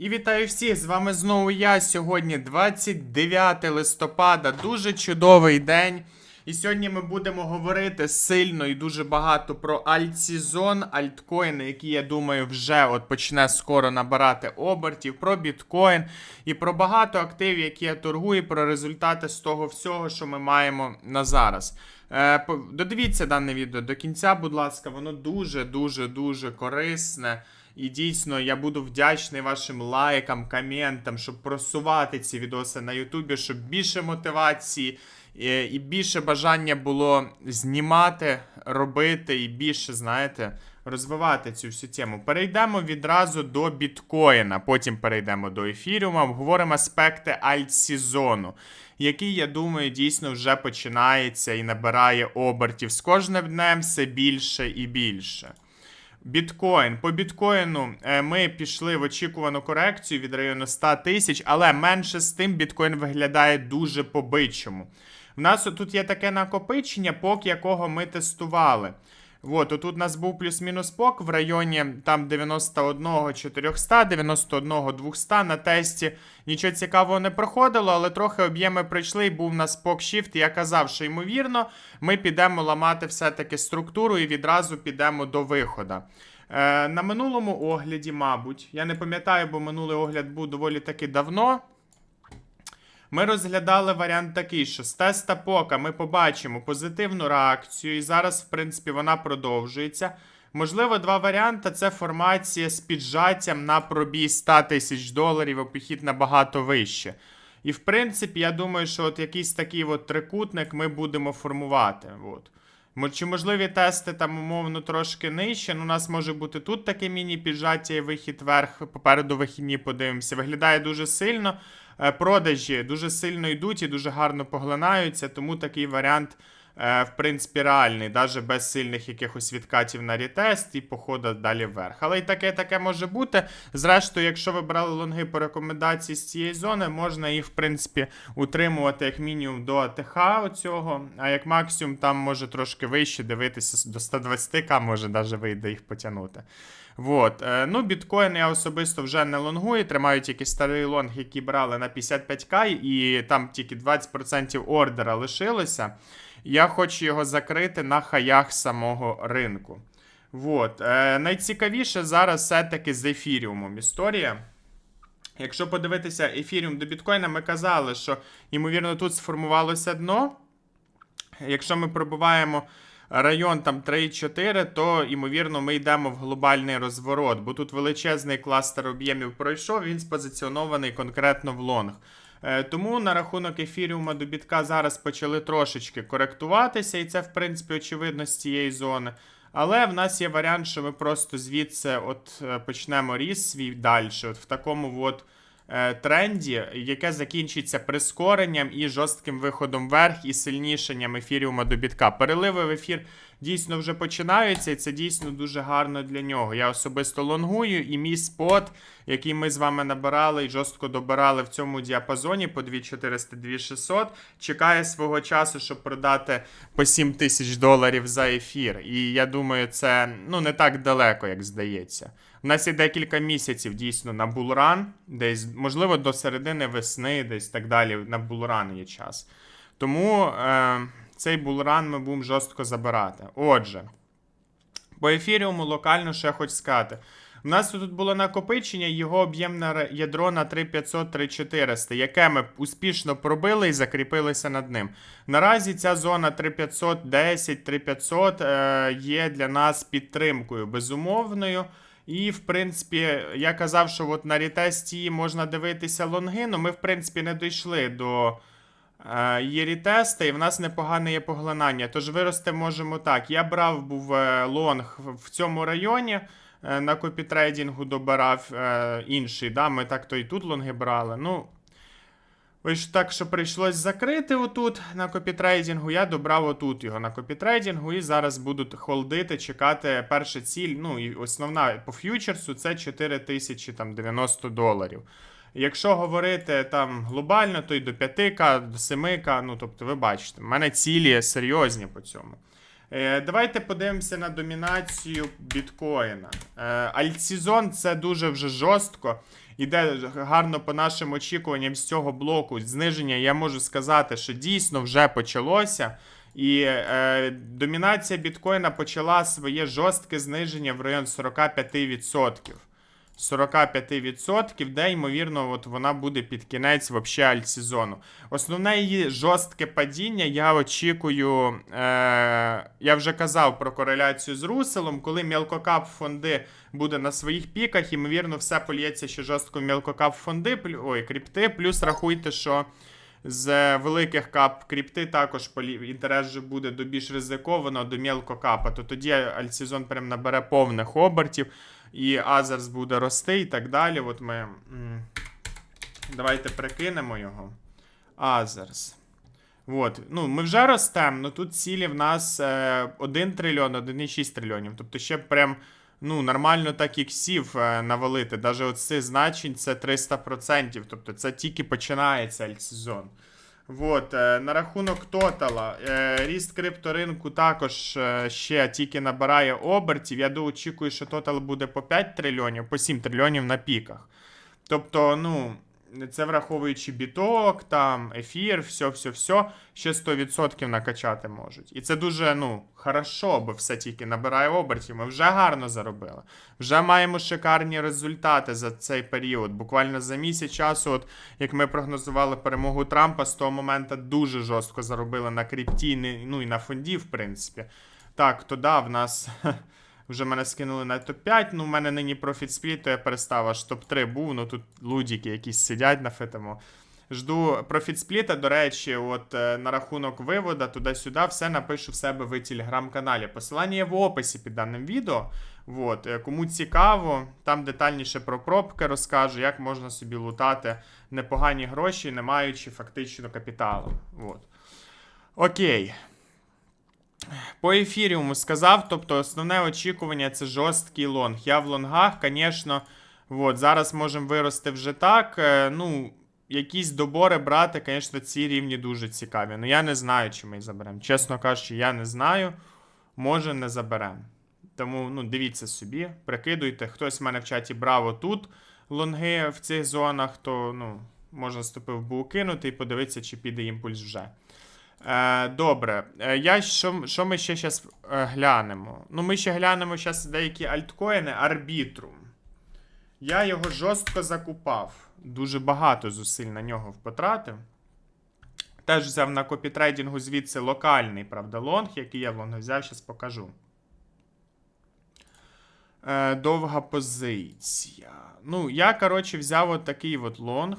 І вітаю всіх! З вами знову я. Сьогодні 29 листопада, дуже чудовий день. І сьогодні ми будемо говорити сильно і дуже багато про альтсезон, альткоїни, які, я думаю, вже от почне скоро набирати обертів, про біткоін і про багато активів, які я торгую, про результати з того всього, що ми маємо на зараз. Е, додивіться дане відео до кінця, будь ласка, воно дуже, дуже, дуже корисне. І дійсно я буду вдячний вашим лайкам, коментам, щоб просувати ці відоси на Ютубі, щоб більше мотивації е, і більше бажання було знімати, робити і більше, знаєте, розвивати цю всю тему. Перейдемо відразу до біткоїна, потім перейдемо до ефіріума, обговоримо аспекти альтсезону, який, я думаю, дійсно вже починається і набирає обертів з кожним днем все більше і більше. Біткоін. По біткоїну е, ми пішли в очікувану корекцію від району 100 тисяч, але менше з тим біткоін виглядає дуже по-бичому. В нас тут є таке накопичення, пок якого ми тестували. От, тут у нас був плюс-мінус пок в районі там 91 400, 91 200 на тесті. Нічого цікавого не проходило, але трохи об'єми прийшли і був у нас пок shift. Я казав, що ймовірно, ми підемо ламати все-таки структуру і відразу підемо до виходу. Е, на минулому огляді, мабуть, я не пам'ятаю, бо минулий огляд був доволі таки давно. Ми розглядали варіант такий, що з теста пока ми побачимо позитивну реакцію, і зараз, в принципі, вона продовжується. Можливо, два варіанти це формація з піджаттям на пробій 100 тисяч доларів, а похід набагато вище. І в принципі, я думаю, що от якийсь такий от трикутник ми будемо формувати. От. Чи можливі тести там умовно трошки нижче? Ну, у нас може бути тут таке міні-піджаття і вихід вверх. Попереду вихідні подивимося. Виглядає дуже сильно. Е, Продажі дуже сильно йдуть і дуже гарно поглинаються, тому такий варіант, е, в принципі, реальний, навіть без сильних якихось відкатів на рітест і походу далі вверх. Але і таке таке може бути. Зрештою, якщо ви брали лонги по рекомендації з цієї зони, можна їх, в принципі, утримувати як мінімум до АТХ оцього, а як максимум там може трошки вище дивитися до 120к, може навіть вийде їх потягнути. Вот. Е, ну, біткоін я особисто вже не лонгую, тримаю тільки старий лонг, який брали на 55к, і там тільки 20% ордера лишилося. Я хочу його закрити на хаях самого ринку. Вот. Е, найцікавіше зараз все-таки з ефіріумом історія. Якщо подивитися ефіріум до біткоїна, ми казали, що, ймовірно, тут сформувалося дно. Якщо ми пробуваємо район там 3-4, то ймовірно ми йдемо в глобальний розворот, бо тут величезний кластер об'ємів пройшов, він спозиціонований конкретно в лонг. Е, Тому на рахунок ефіріума до бітка зараз почали трошечки коректуватися, і це, в принципі, очевидно з цієї зони. Але в нас є варіант, що ми просто звідси от е, почнемо ріст свій далі, от в такому от тренді, яке закінчиться прискоренням і жорстким виходом вверх і сильнішенням ефіріума до бітка. Переливи в ефір дійсно вже починаються, і це дійсно дуже гарно для нього. Я особисто лонгую, і мій спот, який ми з вами набирали і жорстко добирали в цьому діапазоні по 2400 2600, чекає свого часу, щоб продати по 7 тисяч доларів за ефір. І я думаю, це ну не так далеко, як здається. У нас є декілька місяців дійсно на булран, десь, можливо, до середини весни, десь так далі. На булран є час. Тому е, цей булран ми будемо жорстко забирати. Отже, по ефіріуму локально ще хочу сказати. У нас тут було накопичення, його об'ємне ядро на 3500-3400, яке ми успішно пробили і закріпилися над ним. Наразі ця зона 3510-3500 е, є для нас підтримкою безумовною. І, в принципі, я казав, що от на рітесті можна дивитися лонги, але ми, в принципі, не дійшли до е, є рітеста, і в нас непогане є поглинання. Тож вирости можемо так. Я брав був е, лонг в- в цьому районі. е, На копітрейдингу добирав е, інший. Да? Ми так то і тут лонги брали. Ну, Ось так, що прийшлось закрити отут на копітрейдингу, я добрав отут його на копітрейдингу і зараз буду холдити, чекати перша ціль. Ну і основна по ф'ючерсу це 4090 доларів. Якщо говорити там глобально, то й до 5к, до 7к, ну тобто ви бачите, в мене цілі серйозні по цьому. Е, давайте подивимося на домінацію біткоїна. Е, альтсезон це дуже вже жорстко. Іде гарно по нашим очікуванням з цього блоку. Зниження, я можу сказати, що дійсно вже почалося. І е, домінація біткоїна почала своє жорстке зниження в район 45%. 45%, де, ймовірно, от вона буде під кінець вообще альтсезону. Основне її жорстке падіння я очікую. Е, я вже казав про кореляцію з Руселом, коли мелкокап фонди буде на своїх піках, ймовірно, все польється ще жорстко в мелкокап фонди, ой, крипти, плюс рахуйте, що. З великих кап крипти також інтерес же буде до більш ризикованого, до мелкокапа, то тоді альтсезон прям набере повних обертів, і Азерс буде рости і так далі. От ми. Давайте прикинемо його. Азерс. От. Ну, ми вже ростемо, але тут цілі в нас е, 1 трильйон, 1,6 трильйонів. Тобто ще прям ну, нормально так іксів е, навалити. Навіть цих значень це 300%. Тобто це тільки починається альтсезон. Вот, е, на рахунок тотала. Е, ріст крипторинку також е, ще тільки набирає обертів. Я очікую, що тотал буде по 5 трильйонів, по 7 трильйонів на піках. Тобто, ну, це враховуючи біток, там, ефір, все, все, все, ще 100% накачати можуть. І це дуже, ну, хорошо, бо все тільки набирає обертів. Ми вже гарно заробили. Вже маємо шикарні результати за цей період. Буквально за місяць часу, от як ми прогнозували перемогу Трампа, з того моменту дуже жорстко заробили на крипті, ну і на фонді, в принципі. Так, то да, в нас. Вже мене скинули на топ-5, ну в мене нині профіт спліт, то я перестав аж топ-3 був, ну тут лудіки якісь сидять на фитому. Жду профіт спліта, до речі, от е, на рахунок вивода туди-сюди, все напишу в себе в телеграм-каналі. Посилання є в описі під даним відео. От, е, кому цікаво, там детальніше про пробки розкажу, як можна собі лутати непогані гроші, не маючи фактично капіталу. От. Окей. По ефіріуму сказав, тобто основне очікування це жорсткий лонг. Я в лонгах, звісно, от, зараз можемо вирости вже так. е, Ну, якісь добори брати, звісно, ці рівні дуже цікаві. Ну я не знаю, чи ми їх заберемо. Чесно кажучи, я не знаю. Може, не заберемо. Тому ну, дивіться собі, прикидуйте. Хтось в мене в чаті брав отут лонги в цих зонах, то ну, можна ступив був кинути і подивитися, чи піде імпульс вже. Е, добре. Е, я, що, що ми ще зараз е, глянемо? Ну, ми ще глянемо зараз деякі альткоїни. Арбітрум. Я його жорстко закупав. Дуже багато зусиль на нього потратив. Теж взяв на копітрейдингу звідси локальний, правда, лонг, який я в лонг взяв, зараз покажу. Е, довга позиція. Ну, я, коротше, взяв от такий от лонг.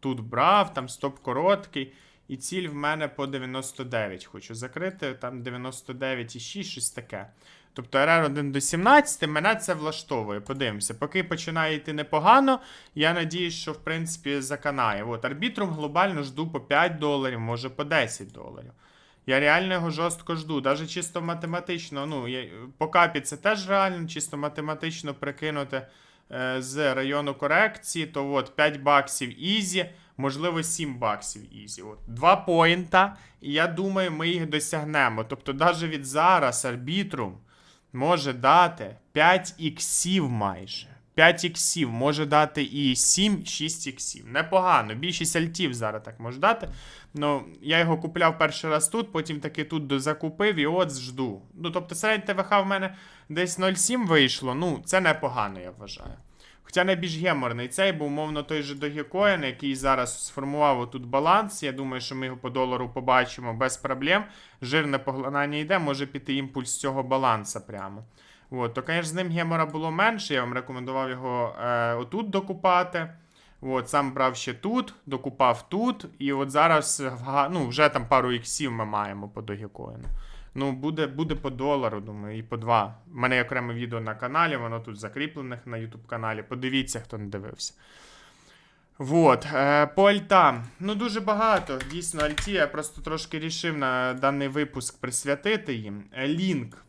Тут брав, там стоп короткий. І ціль в мене по 99 хочу закрити, там 99,6, щось таке. Тобто RR 1 до 17, мене це влаштовує. Подивимося. Поки починає йти непогано, я надіюсь, що в принципі заканає. От, арбітрум глобально жду по 5 доларів, може по 10 доларів. Я реально його жорстко жду. Навіть чисто математично, ну, я, по капі це теж реально, чисто математично прикинути з району корекції, то от 5 баксів ізі, можливо 7 баксів ізі. От Два поінта, і я думаю, ми їх досягнемо. Тобто, навіть від зараз арбітрум може дати 5 іксів майже. 5 іксів може дати і 7, 6 іксів. Непогано. Більшість альтів зараз так може дати. Ну, я його купляв перший раз тут, потім таки тут дозакупив і от жду. Ну, тобто середнє ТВХ в мене десь 0,7 вийшло. Ну, це непогано, я вважаю. Хоча найбільш геморний цей, бо умовно той же Dogecoin, який зараз сформував тут баланс. Я думаю, що ми його по долару побачимо без проблем. Жирне поглинання йде, може піти імпульс з цього баланса прямо. От, то, звісно, з ним гемора було менше. Я вам рекомендував його е, отут докупати. От, сам брав ще тут, докупав тут. І от зараз ну, вже там пару іксів ми маємо по Dogecoin. Ну, буде, буде по долару, думаю, і по два. У мене є окреме відео на каналі, воно тут закріплених на YouTube каналі. Подивіться, хто не дивився. Вот, е, по альтам. Ну, дуже багато. Дійсно, альті. Я просто трошки рішив на даний випуск присвятити їм. Е, Лінк.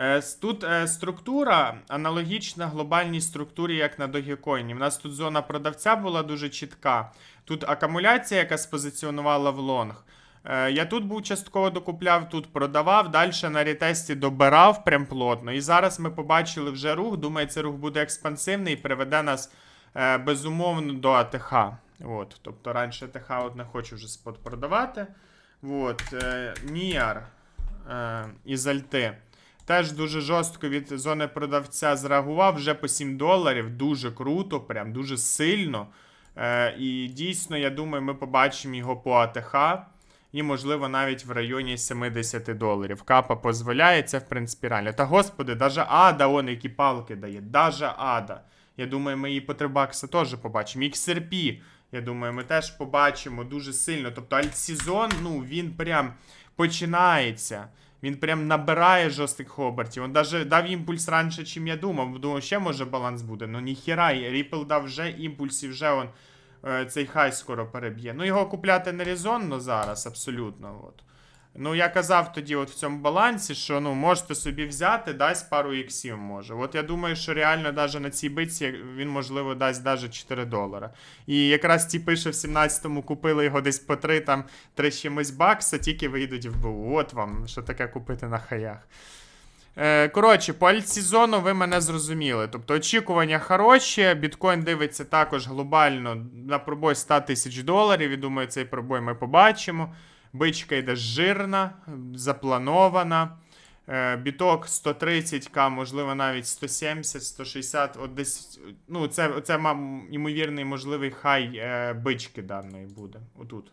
Е, Тут е, структура аналогічна глобальній структурі, як на Dogecoin. У нас тут зона продавця була дуже чітка. Тут акумуляція, яка спозиціонувала в лонг. Е, Я тут був частково докупляв, тут продавав, далі на ретесті добирав прям плотно. І зараз ми побачили вже рух. Думаю, цей рух буде експансивний і приведе нас безумовно до АТХ. От, тобто раніше АТХ от не хочу вже спот продавати. От, Ніар із Альти. Теж дуже жорстко від зони продавця зреагував вже по 7 доларів. Дуже круто, прям дуже сильно. Е, і дійсно, я думаю, ми побачимо його по АТХ. І, можливо, навіть в районі 70 доларів. Капа дозволяє, це, в принципі, реально. Та господи, даже Ада, он які палки дає. Даже Ада. Я думаю, ми її по 3 бакса теж побачимо. XRP, я думаю, ми теж побачимо дуже сильно. Тобто альтсезон, ну, він прям починається. Він прям набирає жорстких обертів. Він даже дав імпульс раніше, чим я думав. Думав, ще може баланс буде. Ну ніхіра, Ріпл дав вже імпульс і вже он е, цей хай скоро переб'є. Ну його купляти не резонно зараз, абсолютно. От. Ну, я казав тоді, от в цьому балансі, що ну можете собі взяти, дасть пару іксів може. От я думаю, що реально навіть на цій битці він, можливо, дасть навіть 4 долара. І якраз ті пише в 17-му купили його десь по 3 там 3 чимось бакса, тільки вийдуть в БУ. От вам, що таке купити на хаях. Е, коротше, по альтсезону ви мене зрозуміли. Тобто очікування хороші, біткоін дивиться також глобально на пробой 100 тисяч доларів. І думаю, цей пробой ми побачимо. Бичка йде жирна, запланована. Е, Біток 130к, можливо, навіть 170, 160. От десь, ну, це, це ймовірний можливий хай е, бички даної буде. Отут.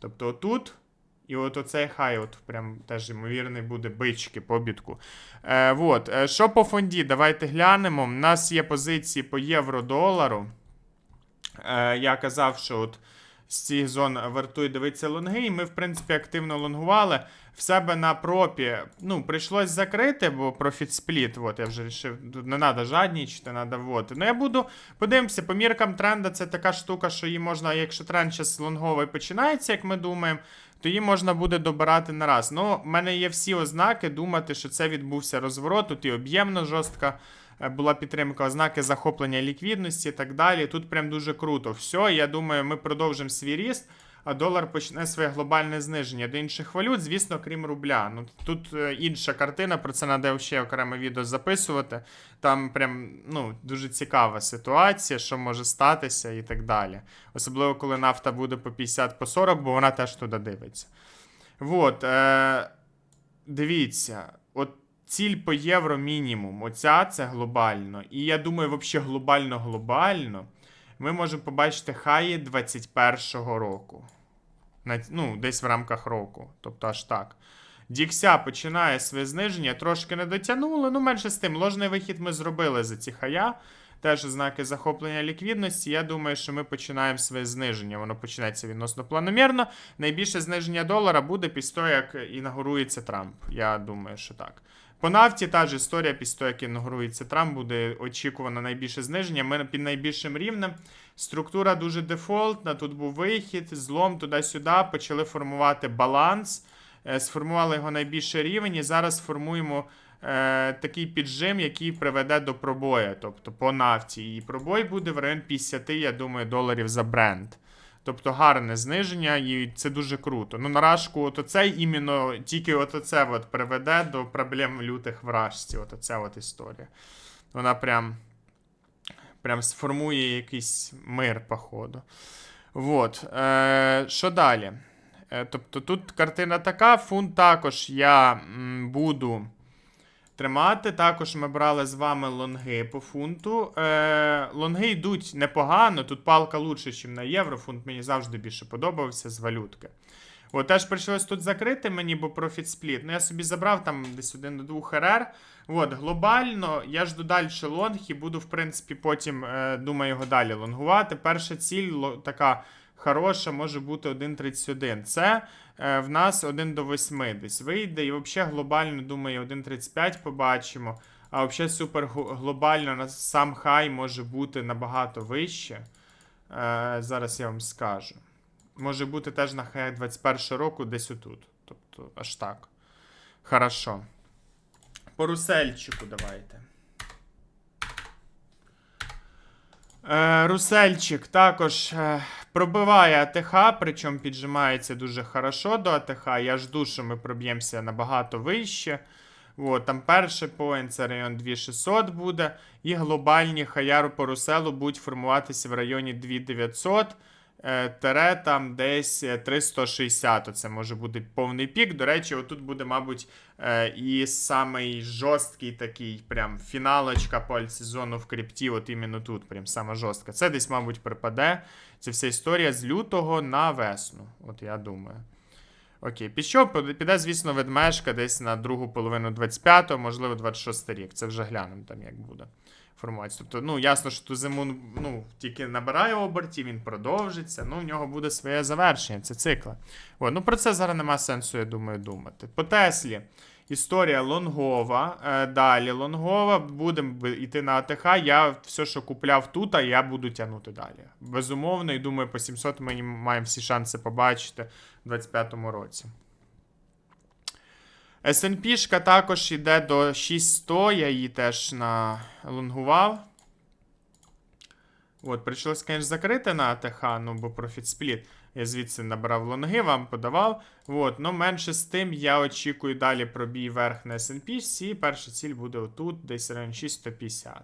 Тобто отут. І от оцей хай, от прям теж ймовірний буде бички по бітку. Е, вот. Е, що по фонді? Давайте глянемо. У нас є позиції по євро-долару. Е, я казав, що от з цих зон вартує дивитися лонги, і ми, в принципі, активно лонгували. В себе на пропі, ну, прийшлось закрити, бо профіт спліт, от я вже вирішив, не треба жаднічити, треба вот. Ну, я буду, подивимося, по міркам тренда це така штука, що її можна, якщо тренд зараз лонговий починається, як ми думаємо, то її можна буде добирати на раз. Ну, в мене є всі ознаки думати, що це відбувся розворот, тут і об'ємно жорстка була підтримка, ознаки захоплення ліквідності і так далі. Тут прям дуже круто. Все, я думаю, ми продовжимо свій ріст, а долар почне своє глобальне зниження до інших валют, звісно, крім рубля. Ну тут е, інша картина, про це треба ще окреме відео записувати. Там прям ну, дуже цікава ситуація, що може статися і так далі. Особливо, коли нафта буде по 50 по 40, бо вона теж туди дивиться. Вот, е, дивіться, от ціль по євро мінімум. Оця це глобально. І я думаю, взагалі глобально-глобально ми можемо побачити хаї 21-го року. Ну, десь в рамках року. Тобто аж так. Дікся починає своє зниження, трошки не дотягнули, ну менше з тим. Ложний вихід ми зробили за ці хая. Теж знаки захоплення ліквідності. Я думаю, що ми починаємо своє зниження. Воно починається відносно планомірно. Найбільше зниження долара буде після того, як інаугурується Трамп. Я думаю, що так. По нафті та ж історія після того, як інаугурується Трамп, буде очікувано найбільше зниження. Ми під найбільшим рівнем. Структура дуже дефолтна. Тут був вихід, злом туди-сюди. Почали формувати баланс. Е, Сформували його найбільший рівень, і зараз формуємо е, такий піджим, який приведе до пробою, тобто по нафті. І пробой буде в район 50, я думаю, доларів за бренд. Тобто гарне зниження, і це дуже круто. Ну, на рашку, от оце іменно тільки от оце от приведе до проблем лютих в рашці. От оця от історія. Вона прям, прям сформує якийсь мир, походу. Вот. Е, що далі? Е, тобто тут картина така, фунт також я буду тримати. Також ми брали з вами лонги по фунту. Е, лонги йдуть непогано. Тут палка лучше, ніж на євро. Фунт мені завжди більше подобався з валютки. От теж прийшлось тут закрити мені, бо профіт спліт. Ну, я собі забрав там десь один до двох РР. От, глобально я жду далі лонг і буду, в принципі, потім, е, думаю, його далі лонгувати. Перша ціль така хороша може бути 1.31. Це в нас 1 до 8 десь вийде. І взагалі глобально, думаю, 1.35 побачимо. А взагалі супер глобально сам хай може бути набагато вище. Е, зараз я вам скажу. Може бути теж на хай 21 року десь отут. Тобто аж так. Хорошо. По русельчику давайте. Е, Русельчик також е, пробиває АТХ, причому піджимається дуже хорошо до АТХ. Я жду, що ми проб'ємося набагато вище. О, там перший поін, це район 2600 буде, і глобальні хаяру по руселу будуть формуватися в районі 2900. Е, Тере там десь е, 360, це може бути повний пік. До речі, отут буде, мабуть, е, і самий жорсткий такий, прям фіналочка по альтсезону в крипті, от іменно тут, прям сама жорстка. Це десь, мабуть, припаде. Це вся історія з лютого на весну. От я думаю. Окей, під що піде, звісно, ведмежка десь на другу половину 25-го, можливо, 26 рік. Це вже глянемо там, як буде формуватися. Тобто, ну, ясно, що ту зиму ну, тільки набирає обертів, він продовжиться, ну, в нього буде своє завершення, це цикли. О, ну про це зараз нема сенсу, я думаю, думати. По Теслі. Історія лонгова. Е, далі лонгова. Будемо йти на АТХ. Я все, що купляв тут, а я буду тягнути далі. Безумовно, і думаю, по 700 ми маємо всі шанси побачити в 25-му році. S&P також йде до 6100, я її теж налонгував. От, прийшлося, звісно, закрити на АТХ, ну, бо профіт спліт. Я звідси набрав лонги, вам подавав. От, ну менше з тим, я очікую далі пробій верх на S&P. Всі перша ціль буде отут, десь район 6150.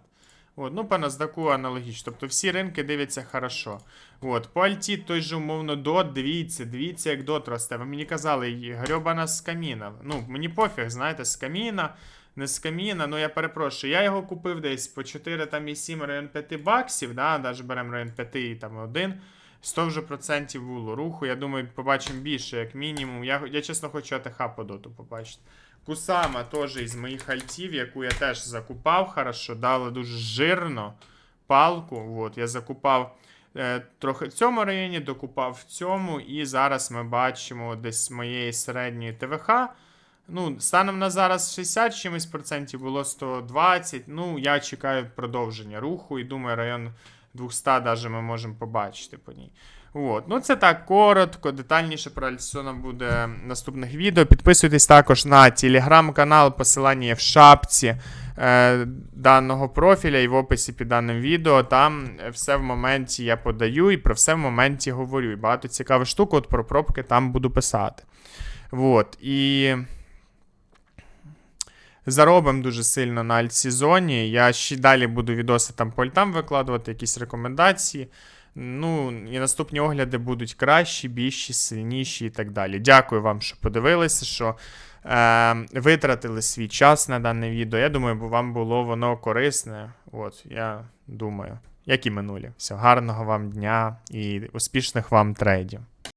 От, ну, по NASDAQ аналогічно. Тобто всі ринки дивляться хорошо. От, по Альті той же умовно дот, дивіться, дивіться, як дот росте. Ви мені казали, грьобана з каміна. Ну, мені пофіг, знаєте, з каміна, не з каміна, ну я перепрошую. Я його купив десь по 4 там і 7 район 5 баксів, да, навіть беремо район 5 і там 1. 100 вже процентів було руху. Я думаю, побачимо більше, як мінімум. Я, я чесно хочу АТХ по доту побачити. Кусама теж із моїх альтів, яку я теж закупав хорошо, дали дуже жирно палку. От, я закупав е, трохи в цьому районі, докупав в цьому, і зараз ми бачимо десь моєї середньої ТВХ. Ну, станом на зараз 60 чимось процентів було 120. Ну, я чекаю продовження руху і думаю, район 200 даже ми можемо побачити по ній. От. Ну, це так коротко, детальніше про Альсона буде в наступних відео. Підписуйтесь також на телеграм-канал, посилання є в шапці е, даного профіля і в описі під даним відео. Там е, все в моменті я подаю і про все в моменті говорю. І багато цікавих штук, от про пробки там буду писати. Вот. І заробимо дуже сильно на альтсезоні. Я ще далі буду відоси там по альтам викладувати, якісь рекомендації. Ну, і наступні огляди будуть кращі, більші, сильніші і так далі. Дякую вам, що подивилися, що е, витратили свій час на дане відео. Я думаю, вам було воно корисне. От, я думаю, як і минулі. Все, гарного вам дня і успішних вам трейдів.